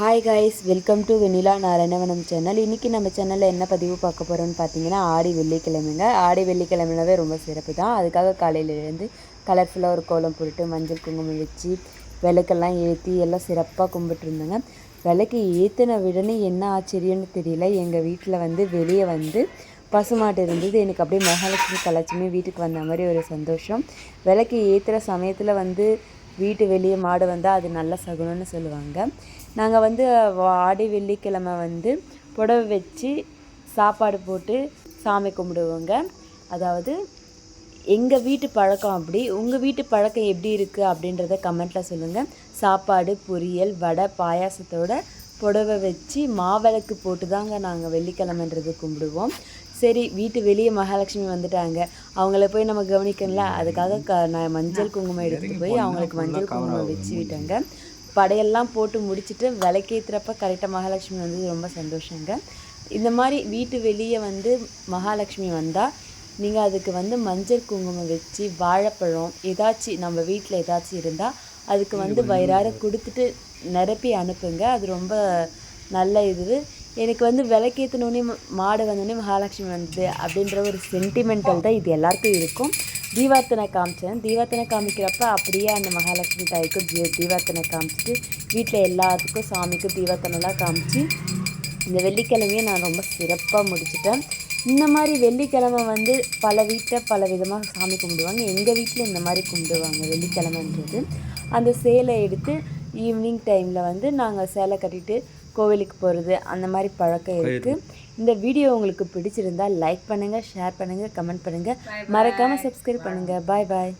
Hi guys welcome to Vennila Narayanavanam channel இன்றைக்கி நம்ம சேனலில் என்ன பதிவு பார்க்க போகிறோம்னு பார்த்தீங்கன்னா ஆடி வெள்ளிக்கிழமைங்க. ஆடி வெள்ளிக்கிழமைனாவே ரொம்ப சிறப்பு தான். அதுக்காக காலையிலேருந்து கலர்ஃபுல்லாக ஒரு கோலம் போட்டுட்டு மஞ்சள் குங்குமம் வச்சு விளக்கெல்லாம் ஏற்றி எல்லாம் சிறப்பாக கும்பிட்டுருந்தேங்க விளக்கு ஏற்றின உடனே என்ன ஆச்சரியம்னு தெரியல. எங்கள் வீட்டில் வந்து வெளியே வந்து பசுமாட்டு இருந்தது. எனக்கு அப்படியே மகாலட்சுமி கலட்சுமி வீட்டுக்கு வந்த மாதிரி ஒரு சந்தோஷம். விளக்கு ஏற்றுகிற சமயத்தில் வந்து வீட்டு வெளியே மாடு வந்தால் அது நல்ல சகுனம்னு சொல்லுவாங்க. நாங்கள் வந்து ஆடி வெள்ளிக்கிழமை வந்து புடவை வச்சு சாப்பாடு போட்டு சாமி கும்பிடுவோங்க. அதாவது எங்கள் வீட்டு பழக்கம் அப்படி உங்கள் வீட்டு பழக்கம் எப்படி இருக்குது அப்படின்றத கமெண்ட்டில் சொல்லுங்கள் சாப்பாடு பொரியல் வடை பாயாசத்தோட புடவை வச்சு மாவிளக்கு போட்டு தாங்க நாங்கள் வெள்ளிக்கிழமைன்றது கும்பிடுவோம். சரி வீட்டு வெளியே மகாலட்சுமி வந்துட்டாங்க. அவங்கள போய் நம்ம கவனிக்கணும்ல? அதுக்காக க நான் மஞ்சள் குங்குமம் எடுத்துகிட்டு போய் அவங்களுக்கு மஞ்சள் குங்குமம் வச்சு விட்டேங்க. படையெல்லாம் போட்டு முடிச்சுட்டு விளக்கேற்றுறப்ப கரெக்டாக மகாலட்சுமி வந்தது ரொம்ப சந்தோஷங்க. இந்த மாதிரி வீட்டு வெளியே வந்து மகாலட்சுமி வந்தால் நீங்கள் அதுக்கு வந்து மஞ்சள் குங்குமம் வச்சு வாழைப்பழம் ஏதாச்சும் நம்ம வீட்டில் ஏதாச்சும் இருந்தால் அதுக்கு வந்து வயிறார கொடுத்துட்டு நிரப்பி அனுப்புங்க. அது ரொம்ப நல்ல இது. எனக்கு வந்து விளக்கேற்றினோடனே மாடு வந்தோடனே மகாலட்சுமி வந்தது அப்படின்ற ஒரு சென்டிமெண்டல் தான் இது எல்லாருக்கும் இருக்கும். தீபார்த்தனை காமிச்சேன். தீபார்த்தனை காமிக்கிறப்ப அப்படியே அந்த மகாலட்சுமி தாய்க்கும் தீ தீபார்த்தனை காமிச்சிட்டு வீட்டில் எல்லாத்துக்கும் சாமிக்கும் தீபார்த்தனைலாம் காமிச்சு இந்த வெள்ளிக்கிழமையை நான் ரொம்ப சிறப்பாக முடிச்சிட்டேன். இந்த மாதிரி வெள்ளிக்கிழமை வந்து பல வீட்டில் பல விதமாக சாமி கும்பிடுவாங்க. எங்கள் வீட்டில் இந்த மாதிரி கும்பிடுவாங்க வெள்ளிக்கிழமைன்றது. அந்த சேலை எடுத்து ஈவினிங் டைமில் வந்து நாங்கள் சேலை கட்டிட்டு கோவிலுக்கு போகிறது அந்த மாதிரி பழக்கம் இருக்குது இந்த வீடியோ உங்களுக்கு பிடிச்சிருந்தா லைக் பண்ணுங்கள் ஷேர் பண்ணுங்கள் கமெண்ட் பண்ணுங்கள் மறக்காமல் சப்ஸ்கிரைப் பண்ணுங்கள் பாய் பாய்